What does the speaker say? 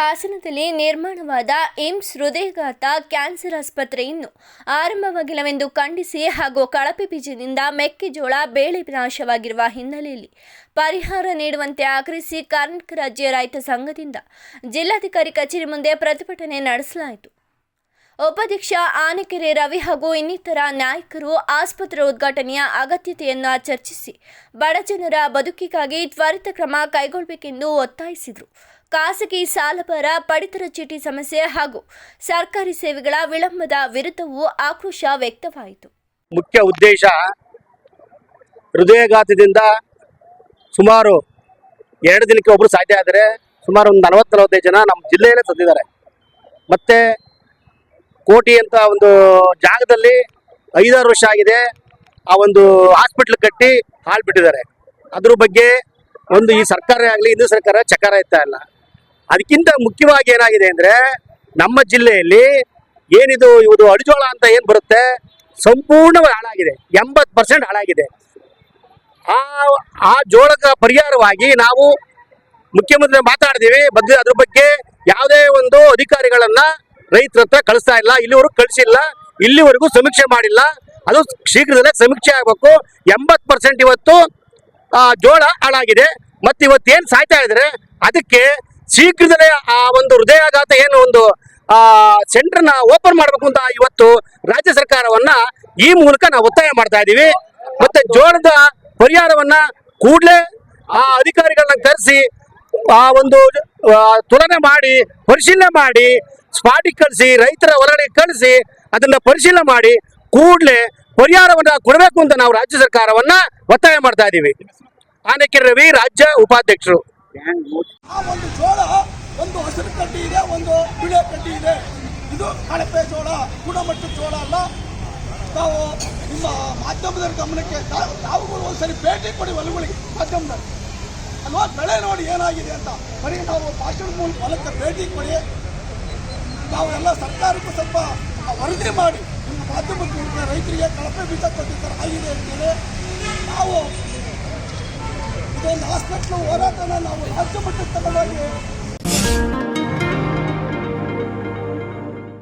ಹಾಸನದಲ್ಲಿ ನಿರ್ಮಾಣವಾದ AIIMS ಹೃದಯಘಾತ cancer ಆಸ್ಪತ್ರೆಯನ್ನು ಆರಂಭವಾಗಿಲ್ಲವೆಂದು ಖಂಡಿಸಿ ಹಾಗೂ ಕಳಪೆ ಬೀಜದಿಂದ ಮೆಕ್ಕೆಜೋಳ ಬೇಳೆ ನಾಶವಾಗಿರುವ ಹಿನ್ನೆಲೆಯಲ್ಲಿ ಪರಿಹಾರ ನೀಡುವಂತೆ ಆಗ್ರಹಿಸಿ ಕರ್ನಾಟಕ ರಾಜ್ಯ ರೈತ ಸಂಘದಿಂದ ಜಿಲ್ಲಾಧಿಕಾರಿ ಕಚೇರಿ ಮುಂದೆ ಪ್ರತಿಭಟನೆ ನಡೆಸಲಾಯಿತು. ಉಪಾಧ್ಯಕ್ಷ ಆನೆಕೆರೆ ರವಿ ಹಾಗೂ ಇನ್ನಿತರ ನಾಯಕರು ಆಸ್ಪತ್ರೆ ಉದ್ಘಾಟನೆಯ ಅಗತ್ಯತೆಯನ್ನು ಚರ್ಚಿಸಿ ಬಡಜನರ ಬದುಕಿಗಾಗಿ ತ್ವರಿತ ಕ್ರಮ ಕೈಗೊಳ್ಳಬೇಕೆಂದು ಒತ್ತಾಯಿಸಿದರು. ಖಾಸಗಿ ಸಾಲಭಾರ ಪಡಿತರ ಚೀಟಿ ಸಮಸ್ಯೆ ಹಾಗೂ ಸರ್ಕಾರಿ ಸೇವೆಗಳ ವಿಳಂಬದ ವಿರುದ್ಧವೂ ಆಕ್ರೋಶ ವ್ಯಕ್ತವಾಯಿತು. ಮುಖ್ಯ ಉದ್ದೇಶ ಹೃದಯಘಾತದಿಂದ ಸುಮಾರು ಎರಡು ದಿನಕ್ಕೆ ಒಬ್ಬರು ಸಾಧ್ಯ ಆದರೆ ಸುಮಾರು ಒಂದು ನಲವತ್ತು ನಲವತ್ತೈದು ಜನ ನಮ್ಮ ಜಿಲ್ಲೆಯಲ್ಲೇ ತಂದಿದ್ದಾರೆ ಮತ್ತೆ ಕೋಟಿ ಅಂತ ಒಂದು ಜಾಗದಲ್ಲಿ ಐದಾರು ವರ್ಷ ಆಗಿದೆ ಆ ಒಂದು ಹಾಸ್ಪಿಟ್ಲ್ ಕಟ್ಟಿ ಹಾಳು ಬಿಟ್ಟಿದ್ದಾರೆ. ಅದ್ರ ಬಗ್ಗೆ ಒಂದು ಈ ಸರ್ಕಾರ ಆಗಲಿ, ಹಿಂದೂ ಸರ್ಕಾರ ಚಕಾರ ಇತ್ತಾ ಇಲ್ಲ. ಅದಕ್ಕಿಂತ ಮುಖ್ಯವಾಗಿ ಏನಾಗಿದೆ ಅಂದ್ರೆ ನಮ್ಮ ಜಿಲ್ಲೆಯಲ್ಲಿ ಏನಿದು ಇದು ಅಡಿಜೋಳ ಅಂತ ಏನ್ ಬರುತ್ತೆ? ಸಂಪೂರ್ಣವಾಗಿ ಹಾಳಾಗಿದೆ. ಎಂಬತ್ತು ಪರ್ಸೆಂಟ್ ಹಾಳಾಗಿದೆ. ಆ ಆ ಜೋಳದ ಪರಿಹಾರವಾಗಿ ನಾವು ಮುಖ್ಯಮಂತ್ರಿ ಮಾತಾಡ್ತೀವಿ. ಬಗ್ಗೆ ಅದ್ರ ಬಗ್ಗೆ ಯಾವುದೇ ಒಂದು ಅಧಿಕಾರಿಗಳನ್ನ ರೈತರ ಹತ್ರ ಕಳಿಸ್ತಾ ಇಲ್ಲ. ಇಲ್ಲಿವರೆಗೂ ಕಳಿಸಿಲ್ಲ. ಇಲ್ಲಿವರೆಗೂ ಸಮೀಕ್ಷೆ ಮಾಡಿಲ್ಲ. ಅದು ಶೀಘ್ರದಲ್ಲೇ ಸಮೀಕ್ಷೆ ಆಗಬೇಕು. ಎಂಬತ್ತು ಪರ್ಸೆಂಟ್ ಇವತ್ತು ಜೋಳ ಹಾಳಾಗಿದೆ. ಮತ್ತೆ ಏನು ಸಾಯ್ತಾ ಇದ್ರೆ ಅದಕ್ಕೆ ಶೀಘ್ರದಲ್ಲೇ ಆ ಒಂದು ಹೃದಯಾಘಾತ ಏನು ಒಂದು, ಆ ಸೆಂಟರ್ನ ಓಪನ್ ಮಾಡಬೇಕು ಅಂತ ಇವತ್ತು ರಾಜ್ಯ ಸರ್ಕಾರವನ್ನ ಈ ಮೂಲಕ ನಾವು ಒತ್ತಾಯ ಮಾಡ್ತಾ ಇದ್ದೀವಿ. ಮತ್ತೆ ಜೋಳದ ಪರಿಹಾರವನ್ನ ಕೂಡಲೇ ಆ ಅಧಿಕಾರಿಗಳನ್ನ ಕರೆಸಿ, ಆ ಒಂದು ತುಲನೆ ಮಾಡಿ, ಪರಿಶೀಲನೆ ಮಾಡಿ ಸ್ಪಾಟಿಗೆ ಕಳಿಸಿ, ರೈತರ ಹೊರಗಡೆ ಕಳಿಸಿ, ಅದನ್ನ ಪರಿಶೀಲನೆ ಮಾಡಿ, ಕೂಡಲೇ ಪರಿಹಾರವನ್ನ ಕೊಡಬೇಕು ಅಂತ ನಾವು ರಾಜ್ಯ ಸರ್ಕಾರವನ್ನ ಒತ್ತಾಯ ಮಾಡ್ತಾ ಇದ್ದೀವಿ. ಆನೆಕೆರೆ ರವಿ, ರಾಜ್ಯ ಉಪಾಧ್ಯಕ್ಷರು. ಆ ಒಂದು ಜೋಳ, ಒಂದು ಹಸಿರು ಕಡ್ಡಿ ಇದೆ, ಒಂದು ಬಿಳೆ ಕಡ್ಡಿ ಇದೆ. ಇದು ಕಳಪೆ ಜೋಳ ಗುಣಮಟ್ಟದ ಜೋಳ ಅಲ್ಲ. ನಾವು ನಿಮ್ಮ ಮಾಧ್ಯಮದ ಗಮನಕ್ಕೆ ನಾವು ತಾವುಗಳು ಒಂದ್ಸರಿ ಭೇಟಿ ಕೊಡಿ ಹೊಲಗಳಿಗೆ ಮಾಧ್ಯಮದಲ್ಲಿ ಅಲ್ವಾ? ಬೆಳೆ ನೋಡಿ ಏನಾಗಿದೆ ಅಂತ. ಬರೀ ನಾವು ಭಾಷಣದ ಮೂಲಕ ಹೊಲಕ್ಕೆ ಭೇಟಿ ಕೊಡಿ. ನಾವು ಎಲ್ಲ ಸರ್ಕಾರಕ್ಕೂ ಸ್ವಲ್ಪ ವರದಿ ಮಾಡಿ. ನಿಮ್ಮ ಮಾಧ್ಯಮದ ಮೂಲಕ ರೈತರಿಗೆ ಕಳಪೆ ಬೀಜ ಕೊಟ್ಟಿದ್ದಾರೆ ಆಗಿದೆ ಅಂತೇಳಿ. ನಾವು ಇದೊಂದು ಹಾಸ್ಪಿಟ್ಲ್ ಹೋರಾಟನ ನಾವು ರಾಜ್ಯ ಮಟ್ಟಕ್ಕೆ ತಗೊಂಡೋಗಿ